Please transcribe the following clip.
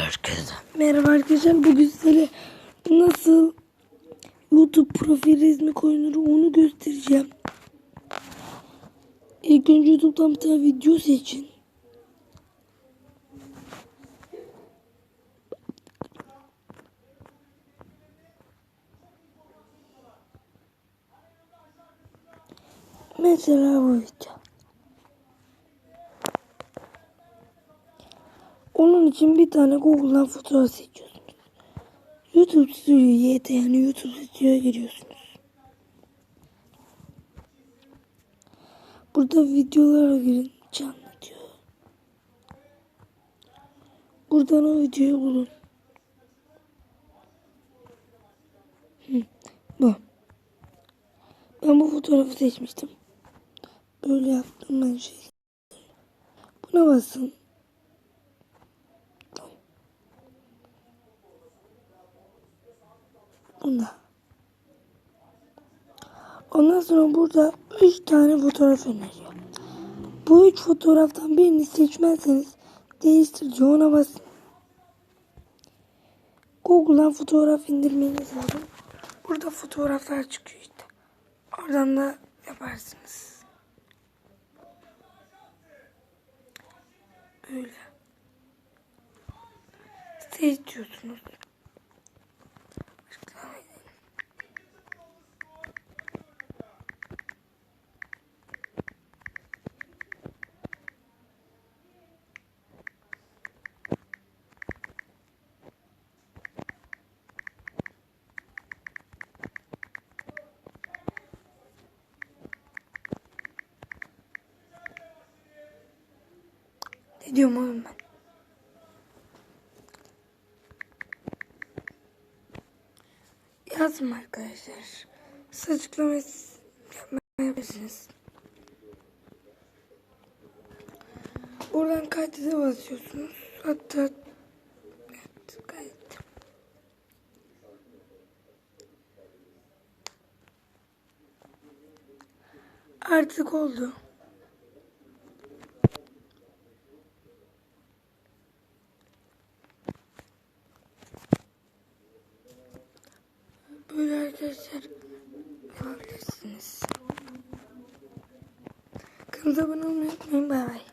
Herkese. Merhaba arkadaşlar bugün size nasıl YouTube profil resmi koyulur onu göstereceğim. İlk önce YouTube'dan bir tane video seçin. Mesela bu video. Onun için bir tane Google'dan fotoğraf seçiyorsunuz. YouTube Studio YT yani YouTube Studio'ya giriyorsunuz. Burada videolara girin. anlatıyor. Buradan o videoyu bulun. Bu. Ben bu fotoğrafı seçmiştim. Böyle yaptım ben şey. Buna basın. Bunda. Ondan sonra burada 3 tane fotoğraf öneriyor. Bu 3 fotoğraftan birini seçmezseniz değiştirici ona basın. Google'dan fotoğraf indirmeniz lazım. Burada fotoğraflar çıkıyor işte. Oradan da yaparsınız. Böyle. Seçiyorsunuz. Ne diyorum oğlum ben? Yazın arkadaşlar. Siz açıklamayı yapmayabilirsiniz. Buradan kaydede basıyorsunuz. Hatta evet, kaydet. Artık oldu. Böyle arkadaşlar yapabilirsiniz. Kanalımıza abone olmayı unutmayın. Bay bay.